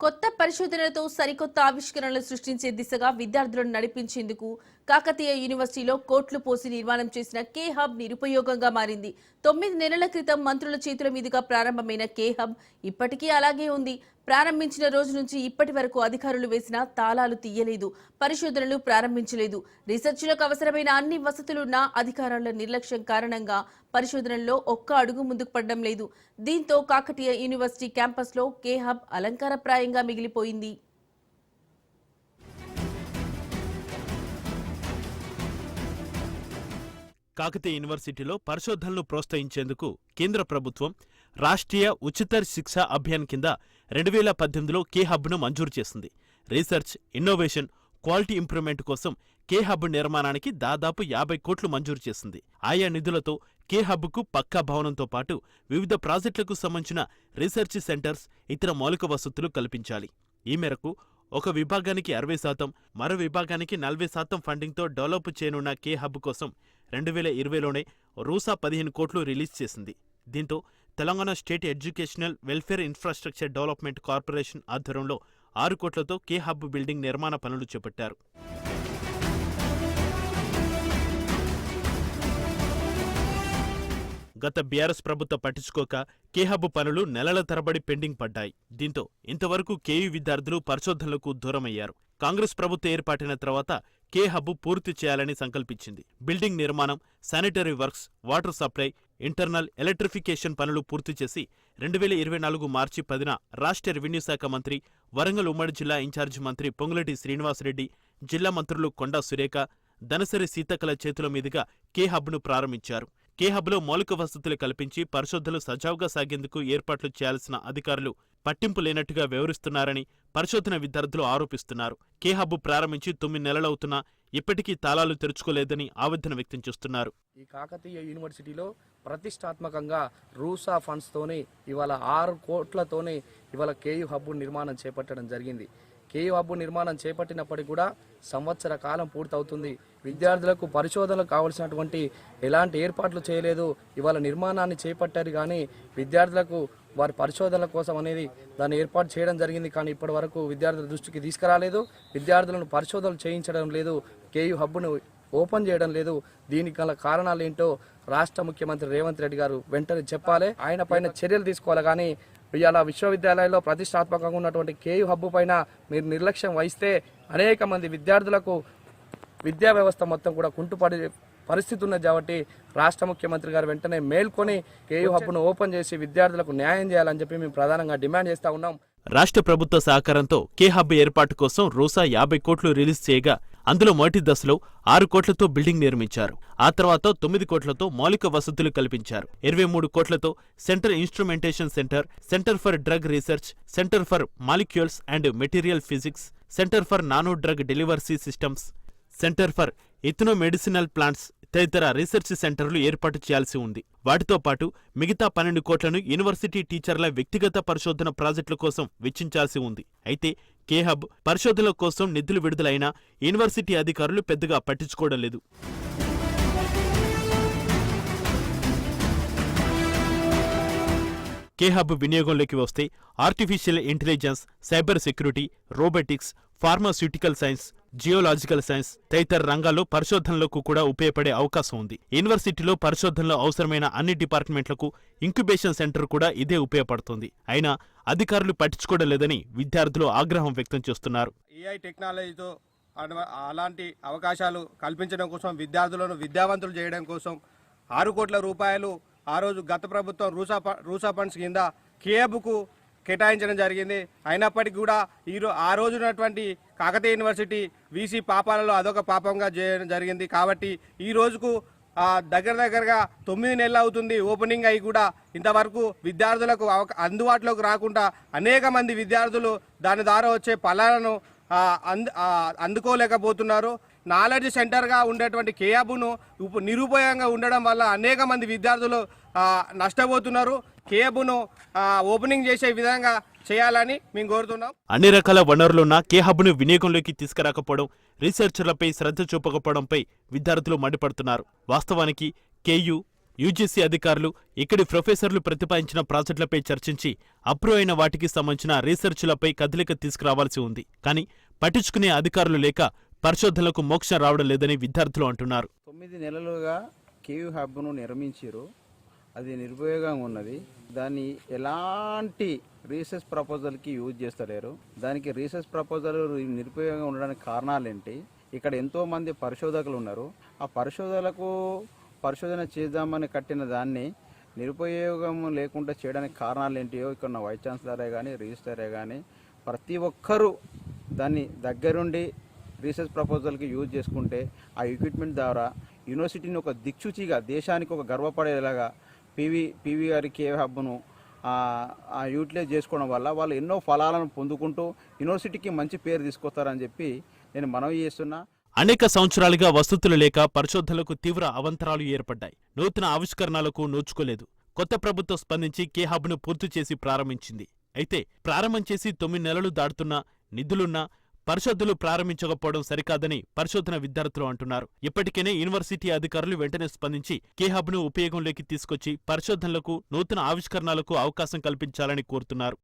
కొత్త పరిశోధనలతో సరికొత్త ఆవిష్కరణలు సృష్టించే దిశగా విద్యార్థులను నడిపించేందుకు కాకతీయ యూనివర్సిటీలో కోట్లు పోసి నిర్మాణం చేసిన కే హబ్ నిరుపయోగంగా మారింది. తొమ్మిది నెలల క్రితం మంత్రుల చేతుల మీదుగా ప్రారంభమైన కే హబ్ ఇప్పటికీ అలాగే ఉంది. ప్రారంభించిన రోజు నుంచి ఇప్పటి వరకు అధికారులు వేసిన తాళాలు తీయలేదు పరిశోధనలు ప్రారంభించలేదు. రీసెర్చ్లకు అవసరమైన అన్ని వసతులున్నా అధికారుల నిర్లక్ష్యం కారణంగా పరిశోధనల్లో ఒక్క అడుగు ముందుకు పడడం లేదు. దీంతో కాకతీయ యూనివర్సిటీ క్యాంపస్లో కే హబ్ అలంకారప్రాయంగా మిగిలిపోయింది. కాకతీయ యూనివర్సిటీలో పరిశోధనలు ప్రోత్సహించేందుకు కేంద్ర ప్రభుత్వం రాష్ట్రీయ ఉచిత శిక్ష అభియాన్ కింద రెండు వేల పద్దెనిమిదిలో కే హబ్ను మంజూరు చేసింది. రీసెర్చ్ ఇన్నోవేషన్ క్వాలిటీ ఇంప్రూవ్మెంట్ కోసం కే హబ్ నిర్మాణానికి దాదాపు యాభై కోట్లు మంజూరు చేసింది. ఆయా నిధులతో కే హబ్కు పక్కా భవనంతో పాటు వివిధ ప్రాజెక్టులకు సంబంధించిన రీసెర్చ్ సెంటర్స్ ఇతర మౌలిక వసతులు కల్పించాలి. ఈ మేరకు ఒక విభాగానికి అరవై శాతం మరో విభాగానికి నలభై శాతం ఫండింగ్తో డెవలప్ చేయనున్న కే హబ్ కోసం రెండు వేల ఇరవైలోనే రూసా పదిహేను కోట్లు రిలీజ్ చేసింది. దీంతో Telangana state educational welfare infrastructure development corporation ఆధ్వర్యంలో ఆరు కోట్లతో కే హబ్ బిల్డింగ్ నిర్మాణ పనులు చేపట్టారు. గత బీఆర్ఎస్ ప్రభుత్వం పట్టించుకోక కేహబ్ పనులు నెలల తరబడి పెండింగ్ పడ్డాయి. దీంతో ఇంతవరకు కేయూ విద్యార్థులు పరిశోధనలకు దూరమయ్యారు. కాంగ్రెస్ ప్రభుత్వం ఏర్పాటైన తర్వాత కే హబ్ పూర్తి చేయాలని సంకల్పించింది. బిల్డింగ్ నిర్మాణం sanitary works water supply internal electrification పనులు పూర్తి చేసి రెండు వేల ఇరవై నాలుగు మార్చి పదిన రాష్ట్ర రెవెన్యూ శాఖ మంత్రి వరంగల్ ఉమ్మడి జిల్లా ఇన్ఛార్జి మంత్రి పొంగులటి శ్రీనివాసరెడ్డి జిల్లా మంత్రులు కొండా సురేఖ ధనసరి సీతక్కల చేతుల మీదుగా కే హబ్ను ప్రారంభించారు. కే హబ్లో మౌలిక వసతులు కల్పించి పరిశోధనలు సజావుగా సాగేందుకు ఏర్పాట్లు చేయాల్సిన అధికారులు పట్టింపు లేనట్టుగా వ్యవహరిస్తున్నారని పరిశోధన విద్యార్థులు ఆరోపిస్తున్నారు. కే హబ్ ప్రారంభించి తొమ్మిది నెలలవుతున్నా ఇప్పటికీ తాళాలు తెరుచుకోలేదని ఆవేదన వ్యక్తం చేస్తున్నారు. ఈ కాకతీయ యూనివర్సిటీలో ప్రతిష్టాత్మకంగా రూసా ఫండ్స్తోని ఇవాళ ఆరు కోట్లతోనే ఇవాళ కేయు హబ్ నిర్మాణం చేపట్టడం జరిగింది. కేయు హబ్ నిర్మాణం చేపట్టినప్పటికీ కూడా సంవత్సర కాలం పూర్తవుతుంది. విద్యార్థులకు పరిశోధనలకు కావలసినటువంటి ఎలాంటి ఏర్పాట్లు చేయలేదు. ఇవాళ నిర్మాణాన్ని చేపట్టారు కానీ విద్యార్థులకు వారి పరిశోధనల కోసం అనేది దాన్ని ఏర్పాటు చేయడం జరిగింది. కానీ ఇప్పటి వరకు విద్యార్థుల దృష్టికి తీసుకురాలేదు. విద్యార్థులను పరిశోధనలు చేయించడం లేదు. కేయు హబ్ను ఓపెన్ చేయడం లేదు. దీనికి గల కారణాలు ఏంటో రాష్ట్ర ముఖ్యమంత్రి రేవంత్ రెడ్డి గారు వెంటనే చెప్పాలి. ఆయన పైన చర్యలు తీసుకోవాలి. కానీ ఇవాళ విశ్వవిద్యాలయంలో ప్రతిష్టాత్మకంగా ఉన్నటువంటి కేయు హబ్బు పైన మీరు నిర్లక్ష్యం వహిస్తే అనేక మంది విద్యార్థులకు విద్యా వ్యవస్థ మొత్తం కూడా కుంటుపడి పరిస్థితి ఉన్నది కాబట్టి రాష్ట్ర ముఖ్యమంత్రి గారు వెంటనే మేల్కొని కేయు హబ్ను ఓపెన్ చేసి విద్యార్థులకు న్యాయం చేయాలని చెప్పి మేము ప్రధానంగా డిమాండ్ చేస్తా ఉన్నాం. రాష్ట్ర ప్రభుత్వ సహకారంతో కే హబ్ ఏర్పాటు కోసం రూసా యాభై కోట్లు రిలీజ్ చేయగా అందులో మొదటి దశలో ఆరు కోట్లతో బిల్డింగ్ నిర్మించారు. ఆ తర్వాత తొమ్మిది కోట్లతో మౌలిక వసతులు కల్పించారు. ఇరవై మూడు కోట్లతో centre instrumentation centre centre for drug research centre for molecules and material physics centre for nano drug delivery systems centre for ethno medicinal plants తదితర రీసెర్చ్ సెంటర్లు ఏర్పాటు చేయాల్సి ఉంది. వాటితో పాటు మిగతా పన్నెండు కోట్లను యూనివర్సిటీ టీచర్ల వ్యక్తిగత పరిశోధన ప్రాజెక్టుల కోసం వెచ్చించాల్సి ఉంది. అయితే కేహబ్ పరిశోధనల కోసం నిధులు విడుదలైనా యూనివర్సిటీ అధికారులు పెద్దగా పట్టించుకోవడం లేదు. కేహబ్ వినియోగంలోకి వస్తే artificial intelligence cyber security robotics pharmaceutical science geological science తదితర రంగాల్లో పరిశోధనలకు కూడా ఉపయోగపడే అవకాశం ఉంది. యూనివర్సిటీలో పరిశోధనలో అవసరమైన అన్ని డిపార్ట్మెంట్లకు ఇంక్యుబేషన్ సెంటర్ కూడా ఇదే ఉపయోగపడుతుంది. అయినా అధికారులు పట్టించుకోవడం లేదని విద్యార్థులు ఆగ్రహం వ్యక్తం చేస్తున్నారు. ఏఐ టెక్నాలజీతో అలాంటి అవకాశాలు కల్పించడం కోసం విద్యార్థులను విద్యావంతులు చేయడం కోసం ఆరు కోట్ల రూపాయలు ఆ రోజు గత ప్రభుత్వం రూసా రూసా ఫండ్స్ కింద కేబుకు కేటాయించడం జరిగింది. అయినప్పటికీ కూడా ఈ ఆ రోజు ఉన్నటువంటి కాకతీయ యూనివర్సిటీ వీసీ పాపాలలో అదొక పాపంగా చేయడం జరిగింది. కాబట్టి ఈ రోజుకు దగ్గర దగ్గరగా తొమ్మిది నెలలు అవుతుంది ఓపెనింగ్ అయి కూడా. ఇంతవరకు విద్యార్థులకు అందుబాటులోకి రాకుండా అనేక మంది విద్యార్థులు దాని ద్వారా వచ్చే ఫలాలను అందుకోలేకపోతున్నారు. నాలెడ్జ్ సెంటర్గా ఉండేటువంటి కేయాబును నిరుపయోగంగా ఉండడం వల్ల అనేక మంది విద్యార్థులు నష్టపోతున్నారు. కేయాబును ఆ, ఓపెనింగ్ చేసే విధంగా చేయాలని మేము కోరుతున్నాం. అన్ని రకాల వనరులున్న కే హబ్ను వినియోగంలోకి తీసుకురాకపోవడం రీసెర్చర్లపై శ్రద్ధ చూపకపోవడంపై విద్యార్థులు మండిపడుతున్నారు. వాస్తవానికి కేయు యూజీసీ అధికారులు ఇక్కడి ప్రొఫెసర్లు ప్రతిపాదించిన ప్రాజెక్టులపై చర్చించి అప్రూవ్ అయిన వాటికి సంబంధించిన రీసెర్చ్లపై కదలిక తీసుకురావాల్సి ఉంది. కానీ పట్టించుకునే అధికారులు లేక పరిశోధనలకు మోక్షం రావడం లేదని విద్యార్థులు అంటున్నారు. తొమ్మిది నెలలుగా కేయూ హబ్ను నిర్మించారు అది నిరుపయోగంగా ఉన్నది. దాన్ని ఎలాంటి రీసెర్చ్ ప్రపోజల్కి యూజ్ చేస్తలేరు. దానికి రీసెర్చ్ ప్రపోజల్ నిరుపయోగంగా ఉండడానికి కారణాలు ఏంటి ఇక్కడ ఎంతో మంది పరిశోధకులు ఉన్నారు. ఆ పరిశోధనలకు పరిశోధన చేద్దామని కట్టిన దాన్ని నిరుపయోగం లేకుండా చేయడానికి కారణాలు ఏంటియో ఇక్కడ ఉన్న వైస్ ఛాన్సలరే కానీ రిజిస్టరే కానీ ప్రతి ఒక్కరూ దాన్ని దగ్గరుండి రీసెర్చ్ ప్రపోజల్కి యూజ్ చేసుకుంటే ఆ ఎక్విప్మెంట్ ద్వారా యూనివర్సిటీని ఒక దిక్సూచిగా దేశానికి ఒక గర్వపడేలాగా పీవీ పీవీ గారి కే హబ్ను యూటిలైజ్ చేసుకోవడం వల్ల వాళ్ళు ఎన్నో ఫలాలను పొందుకుంటూ యూనివర్సిటీకి మంచి పేరు తీసుకొస్తారని చెప్పి నేను మనవి చేస్తున్నా. అనేక సంవత్సరాలుగా వసతులు లేక పరిశోధనలకు తీవ్ర అవంతరాలు ఏర్పడ్డాయి. నూతన ఆవిష్కరణలకు నోచుకోలేదు. కొత్త ప్రభుత్వం స్పందించి కే హబ్ను పూర్తి చేసి ప్రారంభించింది. అయితే ప్రారంభం చేసి తొమ్మిది నెలలు దాటుతున్నా నిధులున్నా పరిశోధనలు ప్రారంభించకపోవడం సరికాదని పరిశోధన విద్యార్థులు అంటున్నారు. ఇప్పటికేనే యూనివర్సిటీ అధికారులు వెంటనే స్పందించి కేహబ్ను ఉపయోగంలోకి తీసుకొచ్చి పరిశోధనలకు నూతన ఆవిష్కరణలకు అవకాశం కల్పించాలని కోరుతున్నారు.